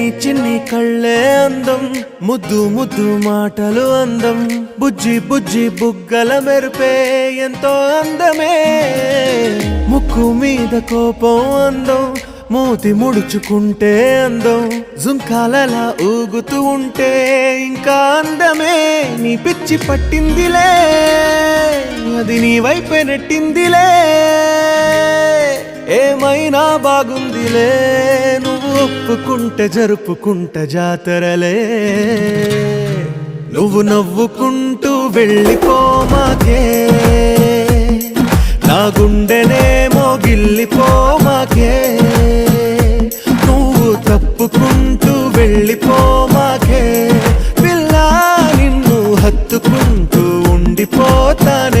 నీ చిన్ని కళ్ళే అందం ముద్దు ముద్దు మాటలు అందం బుజ్జి బుజ్జి బుగ్గల మెరుపే ఎంతో అందమే. ముక్కు మీద కోపం అందం మూతి ముడుచుకుంటే అందం జుంకాలలా ఊగుతూ ఉంటే ఇంకా అందమే. నీ పిచ్చి పట్టిందిలే అది నీ వైపే నెట్టిందిలే. ఏమైనా బాగుందిలే. ఒప్పుకుంట జరుపుకుంట జాతరలే. నువ్వు నవ్వుకుంటూ వెళ్ళిపోమాకే నా గుండెనేమో గిల్లిపోమాకే నువ్వు తప్పుకుంటూ వెళ్ళిపోమాకే పిల్ల నిన్ను హత్తుకుంటూ ఉండిపోతానే.